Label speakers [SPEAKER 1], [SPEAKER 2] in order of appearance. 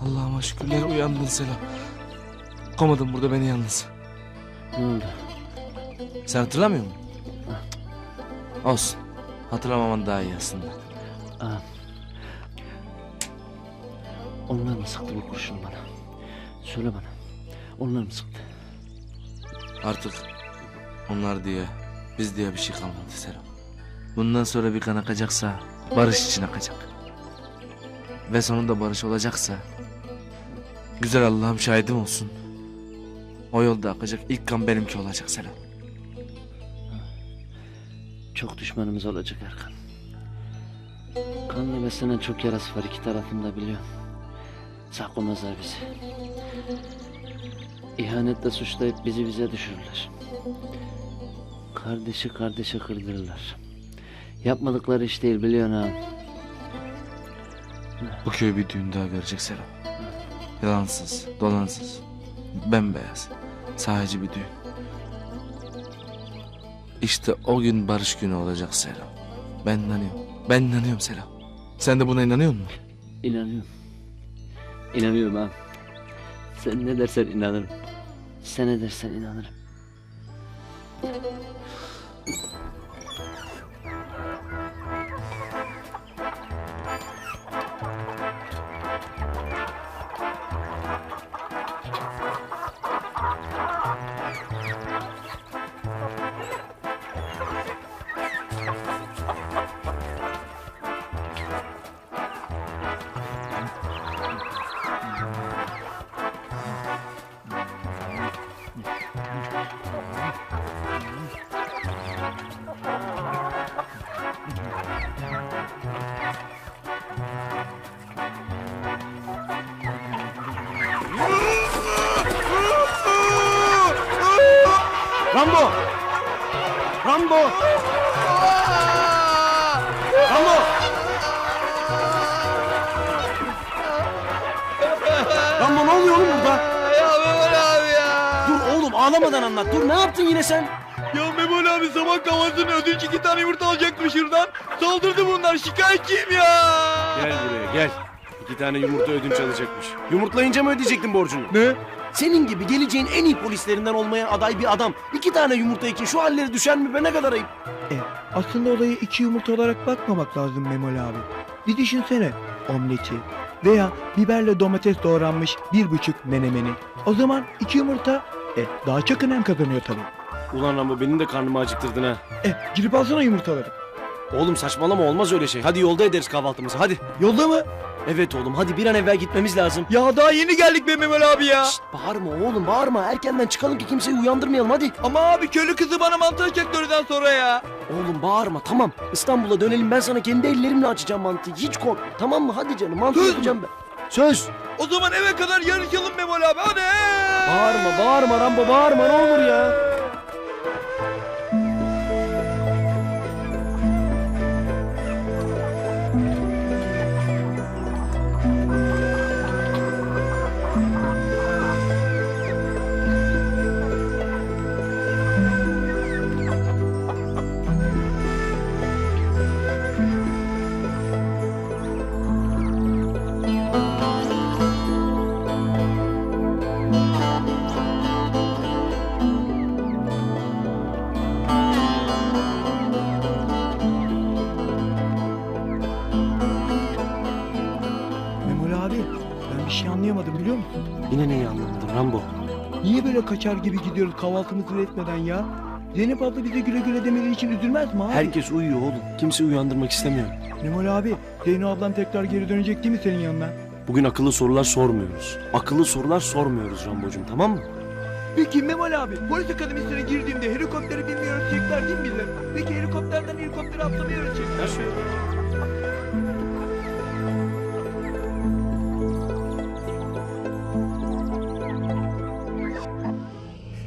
[SPEAKER 1] Allah'ıma şükürler uyandın Selam. Komadın burada beni yalnız.
[SPEAKER 2] Ne oldu?
[SPEAKER 1] Sen hatırlamıyor musun? Olsun. Hatırlamaman daha iyi aslında.
[SPEAKER 2] Aa. Onlar mı sıktı bu kurşunu bana? Söyle bana. Onlar mı sıktı?
[SPEAKER 1] Artık onlar diye, biz diye bir şey kalmadı Selam. Bundan sonra bir kan akacaksa barış için akacak. Ve sonunda barış olacaksa güzel Allah'ım şahidim olsun. O yolda akacak ilk kan benimki olacak Selam.
[SPEAKER 2] Çok düşmanımız olacak Erkan. Kanla beslenen çok yarası var iki tarafında biliyorum. Saklamazlar bizi. İhanetle suçlayıp bizi bize düşürürler. Kardeşi kardeşe kırdırırlar. Yapmadıkları iş değil biliyorsun ha.
[SPEAKER 1] Bu köy bir düğün daha görecek Selam. Yalansız, dolansız, bembeyaz, sadece bir düğün. İşte o gün barış günü olacak Selam. Ben inanıyorum. Ben inanıyorum Selam. Sen de buna inanıyor musun?
[SPEAKER 2] İnanıyorum. İnanıyorum ha. Sen ne dersen inanırım. Sen ne dersen inanırım.
[SPEAKER 3] Rambo! Rambo! Rambo ne oluyor oğlum burada?
[SPEAKER 4] Ya Memoli abi ya.
[SPEAKER 3] Dur oğlum ağlamadan anlat. Dur ne yaptın yine sen?
[SPEAKER 4] Ya Memoli abi sabah kahvaltısını ödünç iki tane yumurta alacakmış şuradan. Saldırdı bunlar şikayetçiyim ya.
[SPEAKER 3] Gel buraya gel. İki tane yumurta ödünç alacakmış. Yumurtlayınca mı ödeyecektin borcunu?
[SPEAKER 4] Ne?
[SPEAKER 3] Senin gibi geleceğin en iyi polislerinden olmayan aday bir adam. iki tane yumurta için şu halleri düşer mi be ne kadar ayıp.
[SPEAKER 5] E, aslında olaya iki yumurta olarak bakmamak lazım Memoli abi. Bir düşünsene omleti veya biberle domates doğranmış bir buçuk menemeni. O zaman iki yumurta e, daha çok önem kazanıyor tabii.
[SPEAKER 3] Ulan Rambo benim de karnımı acıktırdın ha.
[SPEAKER 5] E, gidip alsana yumurtaları.
[SPEAKER 3] Oğlum saçmalama olmaz öyle şey. Hadi yolda ederiz kahvaltımızı hadi.
[SPEAKER 5] Yolda mı?
[SPEAKER 3] Evet oğlum hadi bir an evvel gitmemiz lazım.
[SPEAKER 4] Ya daha yeni geldik be Memoli abi ya.
[SPEAKER 3] Şşt, bağırma oğlum bağırma. Erkenden çıkalım ki kimseyi uyandırmayalım hadi.
[SPEAKER 4] Ama abi köylü kızı bana mantı açacaktı öğleden sonra ya.
[SPEAKER 3] Oğlum bağırma tamam. İstanbul'a dönelim ben sana kendi ellerimle açacağım mantıyı. Hiç korkma tamam mı? Hadi canım mantı
[SPEAKER 4] Söz mü?
[SPEAKER 3] yapacağım ben. Söz.
[SPEAKER 4] O zaman eve kadar yarışalım Memoli abi hadi.
[SPEAKER 3] Bağırma bağırma Rambo bağırma ne olur ya. Yine neyi anlamadın Rambo?
[SPEAKER 5] Niye böyle kaçar gibi gidiyoruz kahvaltımızı etmeden ya? Zeynep abla bize güle güle demediği için üzülmez mi abi?
[SPEAKER 3] Herkes uyuyor oğlum. Kimse uyandırmak istemiyor.
[SPEAKER 5] Memoli abi Zeynep ablan tekrar geri dönecek değil mi senin yanına?
[SPEAKER 3] Bugün akıllı sorular sormuyoruz. Akıllı sorular sormuyoruz Rambocuğum tamam mı?
[SPEAKER 5] Peki Memoli abi polis akademisine girdiğimde helikoptere binmeyi öğretecekler değil mi bize? Peki helikopterden helikoptere atlamayı öğretecekler.